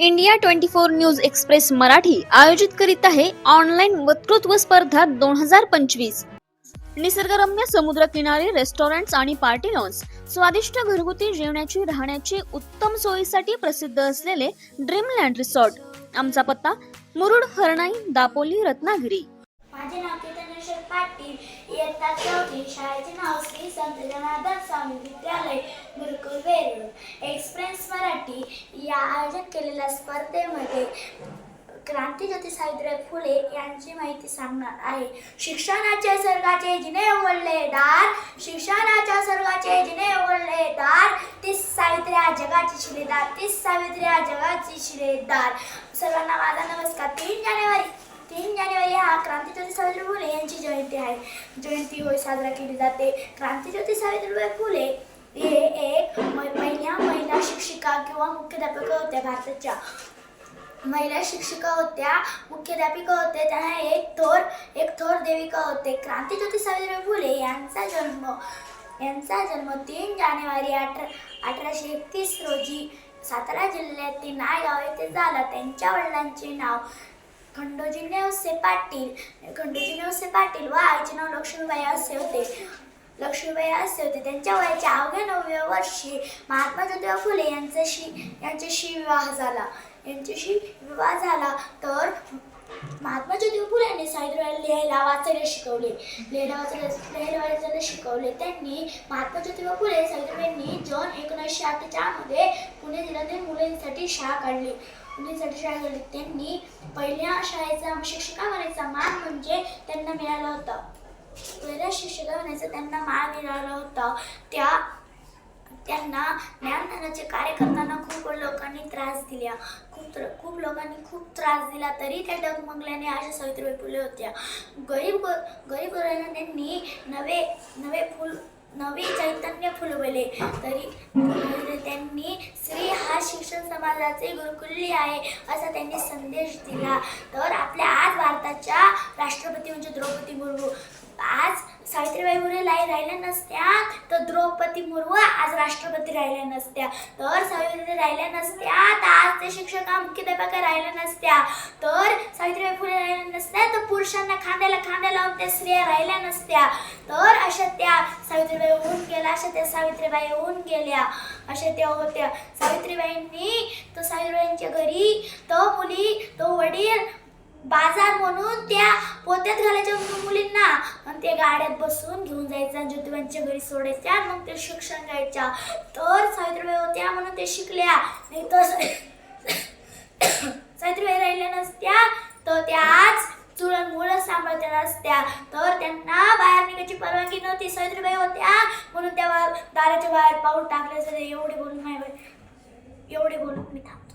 India twenty four news express Marathi आयोजित करीत आहे ऑनलाईन वक्तृत्व स्पर्धा दोन हजार पंचवीस. निसर्गरम्य समुद्र किनारे रेस्टॉरंट्स आणि पार्टी लॉन्स स्वादिष्ट घरगुती जेवणाची राहण्याची उत्तम सोयीसाठी प्रसिद्ध असलेले ड्रीमलँड रिसॉर्ट आमचा पत्ता मुरुड हरणाई दापोली रत्नागिरी. माझे नाव पाटील इयत्ता चौथी शाळेचे नाव श्री संत जनार्दन स्वामी विद्यालय गुरुकुल वेरूळ. एक्सप्रेस मराठी या आयोजन केलेल्या स्पर्धेमध्ये क्रांतीज्योती सावित्रीबाई फुले यांची माहिती सांगणार आहे. शिक्षणाचे सर्गाचे जिने उघडले दार शिक्षणाच्या सर्गाचे जिने उघडले दार. तीच सावित्री जगाची शिलेदार तीच सावित्री हा जगाची शिलेदार. सर्वांना माझा नमस्कार. तीन जानेवारी तीन जानेवारी हा क्रांतीज्योती सावित्री जयंती आहे. जयंती होय साजरा केली जाते. क्रांतीज्योती सावित्रीबाई फुले हे एक महिला महिला शिक्षिका किंवा मुख्याध्यापिका होत्या भारताच्या. महिला शिक्षिका होत्या मुख्याध्यापिका होत्या त्यांना एक थोर एक थोर देविका होते. क्रांतीज्योती सावित्रीबाई फुले यांचा जन्म यांचा जन्म तीन जानेवारी अठरा अठराशे एकतीस रोजी सातारा जिल्ह्यातील नायगाव येथे झाला. त्यांच्या वडिलांचे नाव खंडोजी नेवसे पाटील खंडोजी नेवसे पाटील व आईचे नाव लक्ष्मीबाई असे होते. लक्ष्मीबाई असे होते. त्यांच्या वयाच्या अवघ्या नवव्या वर्षी महात्मा ज्योतिबा फुले यांच्याशी यांच्याशी विवाह झाला. यांच्याशी विवाह झाला तर महात्मा ज्योतिबा फुले यांनी सावित्रीबाईला लिहायला वाचायला शिकवले. लिहायला वाचायला लिहायला वाचायला शिकवले. त्यांनी महात्मा ज्योतिबा फुले सावित्रीबाईंनी जून एकोणीसशे अठ्ठेचाळमध्ये पुणे जिल्ह्यातील मुलींसाठी शाळा काढली. मुलींसाठी शाळा गेली त्यांनी पहिल्या शाळेचा शिक्षिका बनायचा मान म्हणजे त्यांना मिळाला होता. पहिल्या शिक्षिका बनायचा त्यांना मान मिळाला होता. त्या त्यांना ज्ञानदानाचे कार्य करताना खूप लोकांनी त्रास दिला. खूप त्र- खूप लोकांनी खूप त्रास दिला तरी त्या डगमगल्याने अशा सावित्रीबाई फुले होत्या. गरीब गरीब गरिबांना त्यांनी नवे नवे फुल नवे चैतन्य फुलवले. तरी त्यांनी स्त्री हा शिक्षण समाजाचे गुरुकुल्ली आहे असा त्यांनी संदेश दिला. तर आपल्या आज भारताच्या राष्ट्रपती म्हणजे द्रौपदी मुर्मू. आज सावित्रीबाई फुले लाई राहिल्या नसत्या तर द्रौपदी मुर्मू आज राष्ट्रपती राहिल्या नसत्या. तर सावित्री राहिल्या नसत्या तर आज ते शिक्षका मुख्याध्यापका राहिल्या नसत्या. तर सावित्रीबाई फुले पुरुषांना खांद्याला खांद्या लावून त्या स्त्रिया राहिल्या नसत्या. तर अशा त्या सावित्रीबाई होऊन गेल्या अशा त्या सावित्रीबाई होऊन गेल्या अशा त्या होत्या. सावित्रीबाईंनी तो सावित्रीबाईंच्या घरी तो मुली तो वडील बाजार म्हणून त्या पोत्यात घालायच्या मुलींना. आणि ते गाड्यात बसून घेऊन जायच्या ज्योतिबांच्या घरी सोडायच्या मग ते शिक्षण घ्यायच्या तर सावित्रीबाई होत्या म्हणून ते शिकल्या. नाही तर सावित्रीबाई राहिल्या नसत्या. तर त्या आज चुरण मुलं सांभाळत्या नसत्या तर त्यांना बाहेर निघायची परवानगी नव्हती. सावित्रीबाई होत्या. म्हणून त्या दाराच्या बाहेर पाऊल टाकले. एवढे बोलून नाही एवढे बोलून मी थांब